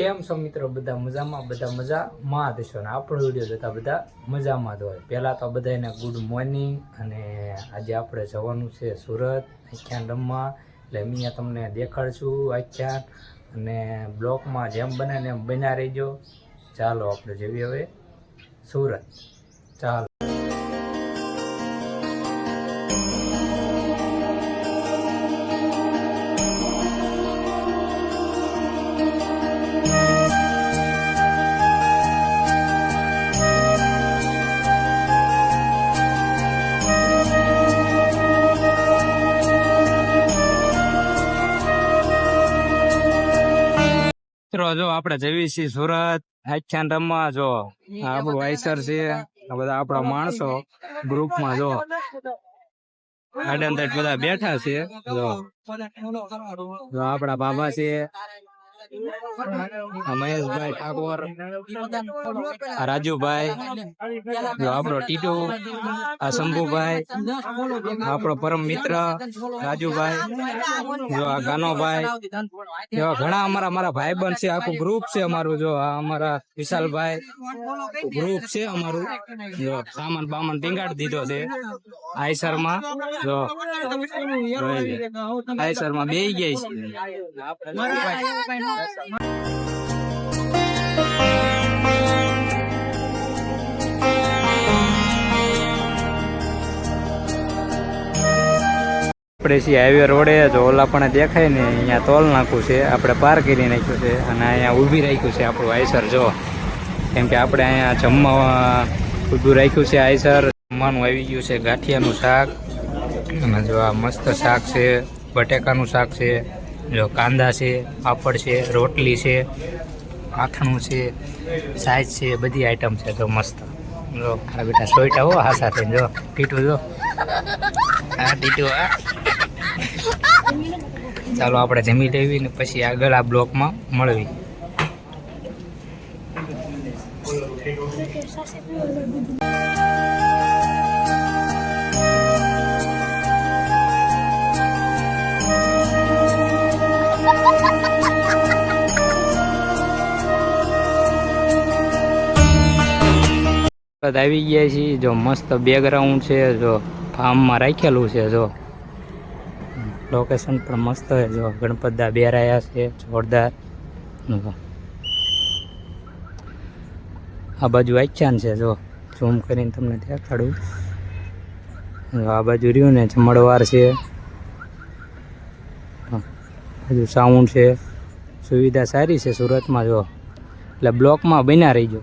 કેમ છો મિત્રો? બધા મજામાં બધા મજામાં દેશો ને? આપણો વીડિયો જોતા બધા મજામાં જ હોય. પહેલાં તો બધાને ગુડ મોર્નિંગ અને આજે આપણે જવાનું છે સુરત, આખ્યાન રમવા. એટલે અહીંયા તમને દેખાડશું આખ્યાન અને બ્લોકમાં જેમ બને ને એમ બન્યા રહીજો. ચાલો આપણે જઈએ હવે. સુરત. ચાલો. જો આપણે જઈએ છીએ સુરત આખ્યાન રમવા જો આપણું વાઇસર છે બધા આપણા માણસો ગ્રુપમાં જો આડે બધા બેઠા છે જો આપણા બાબા છે મહેશભાઈ ઠાકોર, રાજુભાઈ આપણો ટીટુ, આ શંભુભાઈ, આપણો પરમ મિત્ર, રાજુભાઈ, જો આ ગાનોભાઈ, એવા ઘણા અમારા મારા ભાઈબંધ છે, આખું ગ્રુપ છે અમારું, જો આ અમારા વિશાલભાઈ ગ્રુપ છે અમારું, જો સામાન બામાન ટીંગાડી દીધો છે આઈસરમાં જો આઈસરમાં બે ગઈ છે. આપણે છીએ રોડે જો ઓલા પણ દેખાય ને, અહીંયા તોલ નાખ્યું છે, આપણે પાર કરી નાખ્યું છે, અને અહીંયા ઊભી રાખ્યું છે આપણું આયસર જો. કેમ આપણે અહીંયા જમવા ઊભું રાખ્યું છે આયસર જમવાનું આવી ગયું છે, ગાંઠિયાનું શાક, અને જો આ મસ્ત શાક છે, બટેકાનું શાક છે જો કાંદા છે, પાપડ છે, રોટલી છે, આથણું છે સાઈઝ છે, બધી આઈટમ છે તો મસ્ત. જો આ બેટા સોઈટા હો હા સાથે જો, ટીટું જો. હા, ટીટું, હા. ચાલો આપણે જમી લેવી ને પછી આગળ આ બ્લોકમાં મળવી. સુરત આવી ગયા છીએ. જો મસ્ત બેકગ્રાઉન્ડ છે, જો ફાર્મમાં રાખેલું છે, જો. લોકેશન પણ મસ્ત છે, જો. ગણપતદા બેરાયા છે, જોરદાર. આ બાજુ આખ્યાન છે, જો. ઝૂમ કરીને તમને દેખાડું. આ બાજુ રહ્યું ને, જમણવાર છે. બાજુ સાઉન્ડ છે. સુવિધા સારી છે સુરતમાં, જો. એટલે બ્લોકમાં બન્યા રહીજો.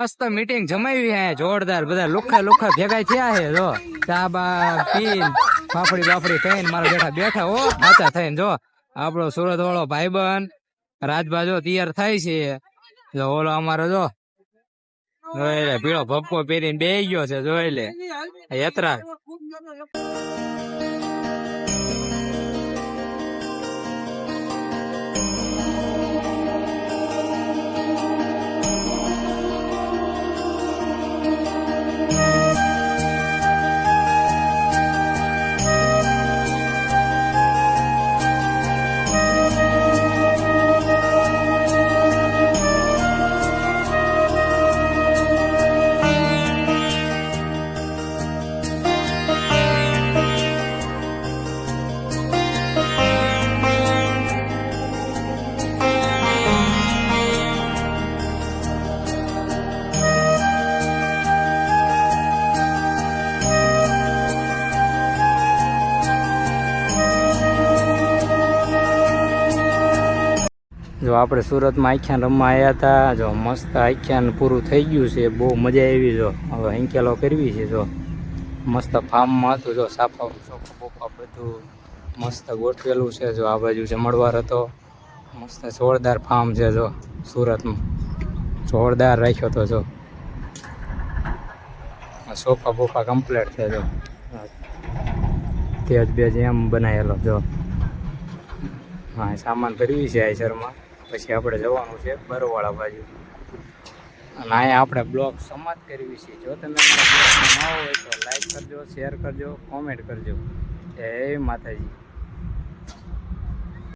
મસ્ત મીટિંગ જમાવી હે જોરદાર. બધા લુખા લુખા ભેગા થયા હે જો. ચા બા પીન પાપડી બાપડી ખાઈને મારા બેઠા બેઠા, હો આચા થઈને, જો. આપણો સુરત વાળો બન રાજભા, જો, તૈયાર થાય છે. જો, ઓલો અમારો, જો. જોઈ લે પીળો ભપકો પહેરીને બે ગયો છે જોઈ લે યાત્રા. જો આપણે સુરતમાં આખ્યાન રમવા આવ્યા હતા, જો મસ્ત આખ્યાન પૂરું થઈ ગયું છે, બહુ મજા આવી જો. હવે હિંકેલો કરવી છે જો. મસ્ત ફાર્મમાં હતું જો, સાફા ચોખ્ખા બોખા બધું મસ્ત ગોઠવેલું છે જો, આ બાજુ મળવાર હતો. મસ્ત જોરદાર ફાર્મ છે જો સુરતમાં જોરદાર રાખ્યો તો જો. સોફા બોફા કમ્પ્લીટ છે જો. તેજ બેજ એમ બનાવેલો જો. હા સામાન ભરવી છે આઈસરમાં પછી આપણે જવાનું છે બરોવાળા બાજુ. અને અહીંયા આપણે બ્લોગ સમાપ્ત કરવી છે. જો તમે ન હોય તો લાઈક કરજો શેર કરજો કોમેન્ટ કરજો. જય માતાજી.